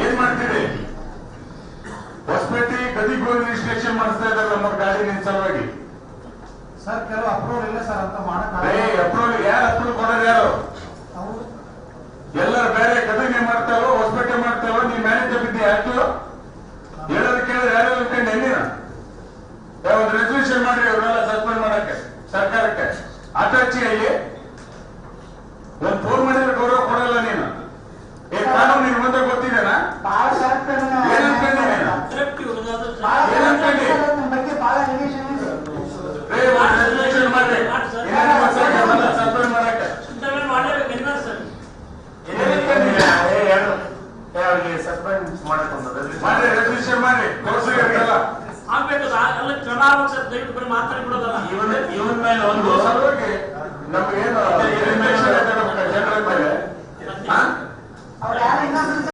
ಏನ್ ಮಾಡ್ತೀರಿ? ಹೊಸಪೇಟೆ ಗದಿಗೆ ರಿಜಿಸ್ಟ್ರೇಷನ್ ಮಾಡಿಸ್ತಾ ಇದಾರೆ ನಮ್ಮ ಗಾಡಿ ನಿನ್ ಸಲುವಾಗಿ. ಸರ್ ಕೆಲವು ಅಪ್ರೂವಲ್ ಇಲ್ಲ ಸರ್ ಅಂತ ಮಾಡಕ್ ಏ ಅಪ್ರೂವಲ್ ಯಾರು ಅಪ್ರೂವ್ ಕೊಡೋರು ಯಾರು? ಎಲ್ಲರೂ ಬೇರೆ ಏನ್ ಮಾಡ್ತಾವೋ ಹೊಸಪೇಟೆ ಮಾಡ್ತಾವೋ ನೀ ಮ್ಯಾನೇಜರ್ ಬಿದ್ದಿ ಯಾಕೆ? ಹೇಳೋದು ಕೇಳಿದ್ರೆ ಯಾರು ಅನ್ಕೊಂಡು ಎಲ್ಲಿನ? ಒಂದು ರೆಸಲ್ಯೂಷನ್ ಮಾಡ್ರಿ ಅವ್ರನ್ನೆಲ್ಲ ಸಸ್ಪೆಂಡ್ ಮಾಡಕ್ಕೆ ಸರ್ಕಾರಕ್ಕೆ. ಅಟಾಚಿ ಅಲ್ಲಿ ಒಂದ್ ಫೋನ್ ಮಾಡಿದ್ರೆ ಗೌರವ ಕೊಡಲ್ಲ ನೀನು ಏ ಕಾನೂನು ನಿನ್ ಮುಂದೆ ಗೊತ್ತಿದೆನಾ ಬಹಳ ಶಾರ್ಪ್ ಏನ್ ಅನ್ಕೊಂಡೆ ನೀನು ಏನ್ ಅನ್ಕೊಂಡಿ ಬಗ್ಗೆ ಬಹಳ ಅಲಿಗೇಷನ್ ಇದೆ ಏ, ಒಂದು ರೆಸಲ್ಯೂಷನ್ ಮಾಡ್ರಿ ಸಸ್ಪೆಂಡ್ ಮಾಡಕ್ಕೆ ಏನ್ ಅನ್ಕೊಂಡಿದ್ಯಾ? ಏ, ಯಾರು? ಏ, ಅವ್ರಿಗೆ ಸಸ್ಪೆಂಡ್ ಮಾಡಕ್ ಒಂದು ಮಾಡ್ರಿ ರೆಸಲ್ಯೂಷನ್ ಮಾಡ್ರಿ ತೋರ್ಸಿ ಅವ್ರಿಗೆಲ್ಲ. ಇವನ್ ಇವನ್ ಮೇಲೆ ಒಂದು ಸಲುವಾಗಿ